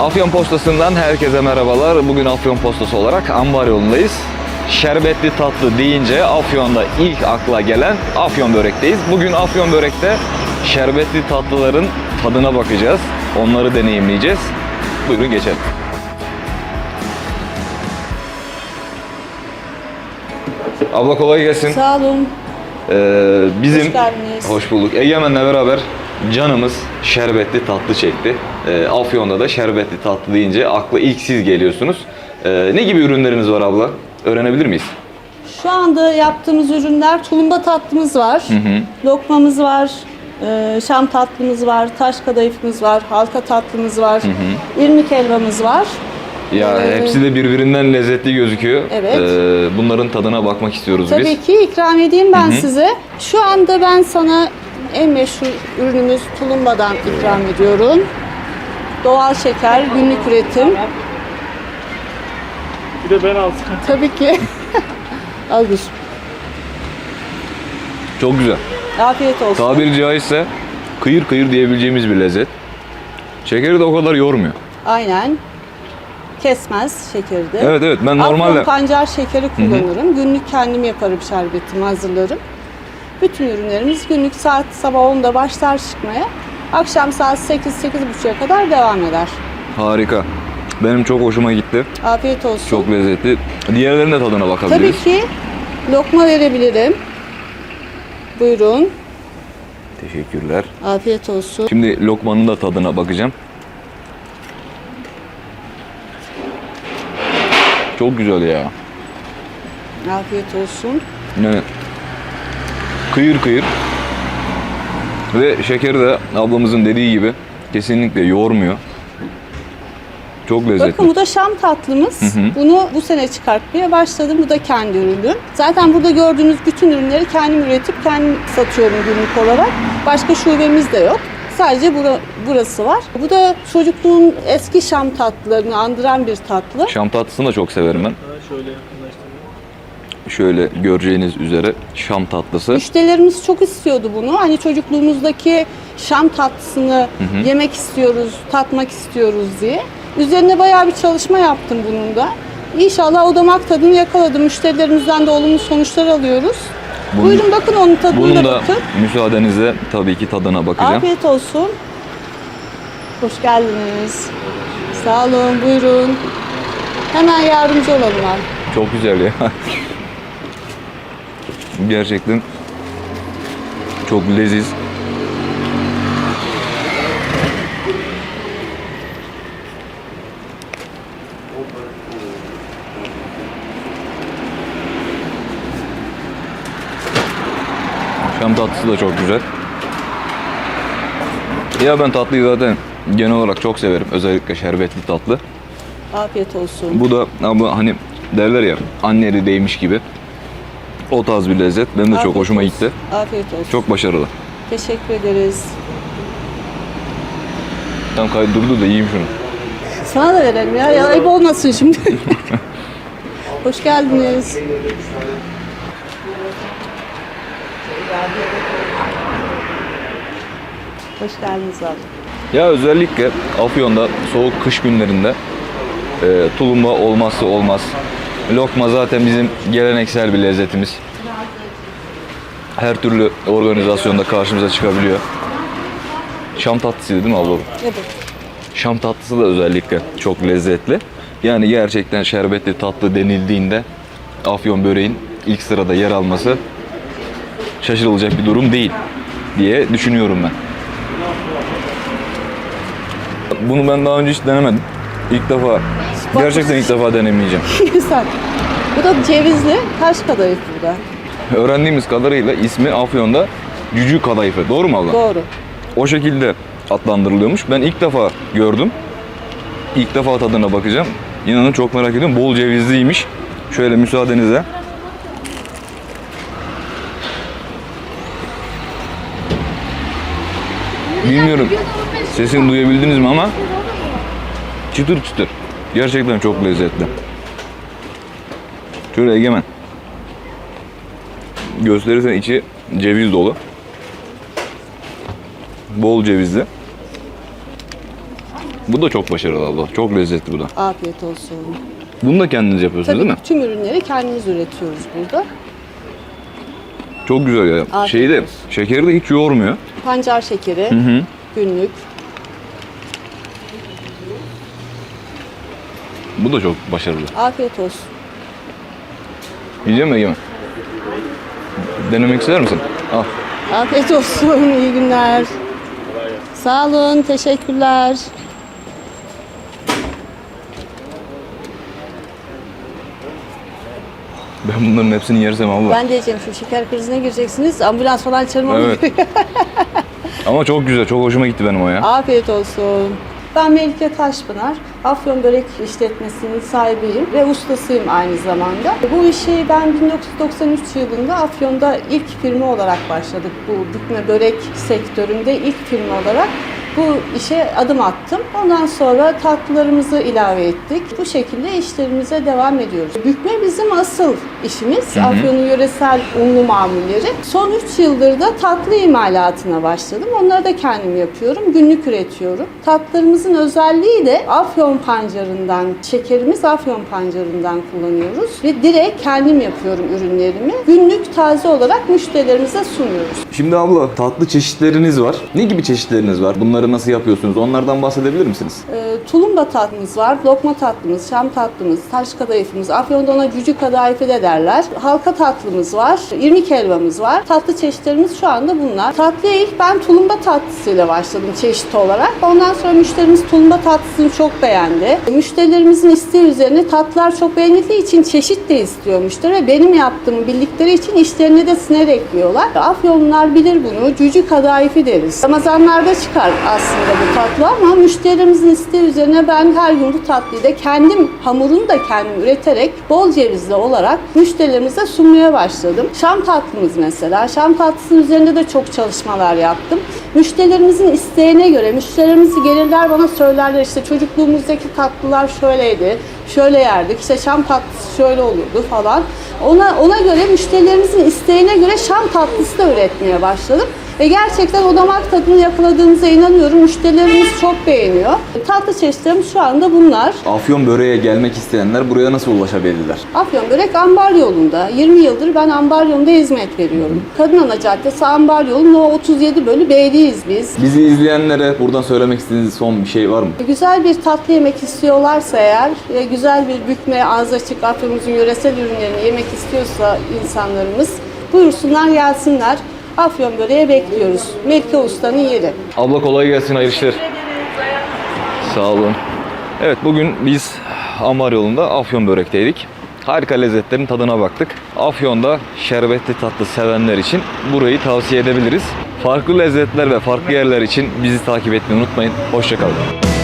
Afyon Postası'ndan herkese merhabalar. Bugün Afyon Postası olarak Ambar yolundayız. Şerbetli tatlı deyince Afyon'da ilk akla gelen Afyon börekteyiz. Bugün Afyon börekte şerbetli tatlıların tadına bakacağız. Onları deneyimleyeceğiz. Buyurun geçelim. Abla kolay gelsin. Sağ olun. Ee, bizim Hoş geldiniz. Hoş bulduk. Egemen'le beraber canımız şerbetli tatlı çekti. Ee, Afyon'da da şerbetli tatlı deyince akla ilk siz geliyorsunuz. Ee, ne gibi ürünleriniz var abla? Öğrenebilir miyiz? Şu anda yaptığımız ürünler tulumba tatlımız var. Lokmamız var. e, Şam tatlımız var, taş kadayıfımız var, halka tatlımız var, irmik helvamız var. Ya Ee, hepsi de birbirinden lezzetli gözüküyor. Evet. Ee, bunların tadına bakmak istiyoruz Tabii biz. ki ikram edeyim ben size. Şu anda ben sana en meşhur ürünümüz tulumbadan ikram ediyorum. Doğal şeker, günlük üretim. Bir de ben alsam. Tabii ki. Al. Çok güzel. Afiyet olsun. Tabiri caizse kıyır kıyır diyebileceğimiz bir lezzet. Şekeri de o kadar yormuyor. Aynen. Kesmez şekeri de. Evet evet ben normalde Afyon pancar şekeri kullanırım. Günlük kendim yaparım şerbetimi hazırlarım. Bütün ürünlerimiz günlük saat sabah 10'da başlar çıkmaya. Akşam saat 8-8.30'a kadar devam eder. harika. Benim çok hoşuma gitti. Afiyet olsun. Çok lezzetli. Diğerlerinin de tadına Tabii bakabiliriz. ki lokma verebilirim. Buyurun. Teşekkürler. Afiyet olsun. Şimdi lokmanın da tadına bakacağım. Çok güzel ya. Afiyet olsun. Yani kıyır kıyır. Ve şekeri de ablamızın dediği gibi kesinlikle yoğurmuyor. Çok lezzetli. Bakın bu da Şam tatlımız. Bunu bu sene çıkartmaya başladım. Bu da kendi ürünüm. Zaten burada gördüğünüz bütün ürünleri kendim üretip kendim satıyorum günlük olarak. Başka şubemiz de yok. Sadece bura- burası var. Bu da çocukluğun eski Şam tatlılarını andıran bir tatlı. Şam tatlısını da çok severim ben. Ha, şöyle. Şöyle göreceğiniz üzere Şam tatlısı. Müşterilerimiz çok istiyordu bunu. Hani çocukluğumuzdaki Şam tatlısını yemek istiyoruz, tatmak istiyoruz diye. Üzerine bayağı bir çalışma yaptım bunun da. İnşallah o damak tadını yakaladım. Müşterilerimizden de olumlu sonuçlar alıyoruz. Bunun- Buyurun bakın onun tadına Bunun da bakın. müsaadenizle tabii ki tadına bakacağım. Afiyet olsun. Hoş geldiniz. Sağ olun, buyurun. Hemen yardımcı olalım abi. Çok güzel ya. Gerçekten çok leziz. Şam tatlısı da çok güzel. Ya ben tatlıyı zaten genel olarak çok severim. Özellikle şerbetli tatlı. Afiyet olsun. Bu da abla hani derler ya anne eli değmiş gibi. O tarz bir lezzet. Benim de çok Afiyet hoşuma olsun. gitti. Afiyet olsun. Çok başarılı. Teşekkür ederiz. Tam kay durdu da yiyeyim şunu. Sana da verelim ya. ya ayıp olmasın şimdi. Hoş geldiniz. Hoş geldiniz abi. Ya özellikle Afyon'da soğuk kış günlerinde e, tulumba olmazsa olmaz. Lokma zaten bizim geleneksel bir lezzetimiz. Her türlü organizasyonda karşımıza çıkabiliyor. Şam tatlısıydı değil mi abla? Evet. Şam tatlısı da özellikle çok lezzetli. Yani gerçekten şerbetli tatlı denildiğinde Afyon böreğin ilk sırada yer alması şaşırılacak bir durum değil diye düşünüyorum ben. Bunu ben daha önce hiç denemedim. İlk defa, gerçekten ilk defa denemeyeceğim. Güzel. Bu da cevizli taş kadayıf bu da. Öğrendiğimiz kadarıyla ismi Afyon'da cücü kadayıfı. Doğru mu abla? Doğru. O şekilde adlandırılıyormuş. Ben ilk defa gördüm. İlk defa tadına bakacağım. İnanın çok merak ediyorum. Bol cevizliymiş. Şöyle müsaadenizle. Bilmiyorum sesini duyabildiniz mi ama çıtır çıtır. Gerçekten çok lezzetli. Şöyle egemen. Gösterirsen içi ceviz dolu. Bol cevizli. Bu da çok başarılı abla. Çok lezzetli bu da. Afiyet olsun. Bunu da kendiniz yapıyorsunuz Tabii değil mi? tüm ürünleri kendimiz üretiyoruz burada. Çok güzel ya. Afiyet Şeyi de, olsun. şekeri de hiç yoğurmuyor. Pancar şekeri, Hı hı. günlük. Bu da çok başarılı. Afiyet olsun. Yiyeceğim mi Egemen? Denemek ister misin? Al. Afiyet olsun. İyi günler. Sağ olun. Teşekkürler. Ben bunların hepsini yersem abla. Ben de diyeceğim şu şeker krizine gireceksiniz. Ambulans falan çağırmam. Evet. Ama çok güzel, çok hoşuma gitti benim o ya. Afiyet olsun. Ben Melike Taşpınar, Afyon Börek İşletmesi'nin sahibiyim ve ustasıyım aynı zamanda. Bu işi ben 1993 yılında Afyon'da ilk firma olarak başladık. Bu bükme börek sektöründe ilk firma olarak bu işe adım attım. Ondan sonra tatlılarımızı ilave ettik. Bu şekilde işlerimize devam ediyoruz. Bükme bizim asıl işimiz. Afyon'un yöresel unlu mamulleri. Son 3 yıldır da tatlı imalatına başladım. Onları da kendim yapıyorum. Günlük üretiyorum. Tatlılarımızın özelliği de Afyon pancarından, şekerimiz Afyon pancarından kullanıyoruz. Ve direkt kendim yapıyorum ürünlerimi. Günlük taze olarak müşterilerimize sunuyoruz. Şimdi abla tatlı çeşitleriniz var. Ne gibi çeşitleriniz var? Bunları nasıl yapıyorsunuz? Onlardan bahsedebilir misiniz? Ee, tulumba tatlımız var, lokma tatlımız, şam tatlımız, taş kadayıfımız, Afyon'da ona cücük kadayıfı de derler. Halka tatlımız var, irmik helvamız var. Tatlı çeşitlerimiz şu anda bunlar. Tatlıya ilk ben tulumba tatlısıyla başladım çeşit olarak. Ondan sonra müşterimiz tulumba tatlısını çok beğendi. Müşterilerimizin isteği üzerine tatlılar çok beğenildiği için çeşit de istiyor müşteri ve benim yaptığımı bildikleri için işlerine de siner ekliyorlar. Afyonlular bilir bunu, cücük kadayıfı deriz. Ramazanlarda çıkar aslında bu tatlı ama müşterimizin isteği üzerine ben her gün bu tatlıyı da kendim hamurunu da kendim üreterek bol cevizli olarak müşterilerimize sunmaya başladım. Şam tatlımız mesela. Şam tatlısının üzerinde de çok çalışmalar yaptım. Müşterilerimizin isteğine göre müşterilerimiz gelirler bana söylerler işte çocukluğumuzdaki tatlılar şöyleydi. Şöyle yerdik. işte şam tatlısı şöyle olurdu falan. Ona ona göre müşterilerimizin isteğine göre şam tatlısı da üretmeye başladım. Ve gerçekten o damak tadını yakaladığımıza inanıyorum. Müşterilerimiz çok beğeniyor. Tatlı çeşitlerimiz şu anda bunlar. Afyon böreğe gelmek isteyenler buraya nasıl ulaşabilirler? Afyon Börek Ambar yolunda. 20 yıldır ben Ambar yolunda hizmet veriyorum. Kadınana Caddesi Ambar yolu No 37 bölü B'liyiz biz. Bizi izleyenlere buradan söylemek istediğiniz son bir şey var mı? Güzel bir tatlı yemek istiyorlarsa eğer, ve güzel bir bükme, ağız açık Afyon'umuzun yöresel ürünlerini yemek istiyorsa insanlarımız buyursunlar gelsinler. Afyon böreğe bekliyoruz. Melike Usta'nın yeri. Abla kolay gelsin, hayırlı işler. Sağ olun. Evet bugün biz Ambar yolunda Afyon börekteydik. Harika lezzetlerin tadına baktık. Afyon'da şerbetli tatlı sevenler için burayı tavsiye edebiliriz. Farklı lezzetler ve farklı yerler için bizi takip etmeyi unutmayın. Hoşçakalın.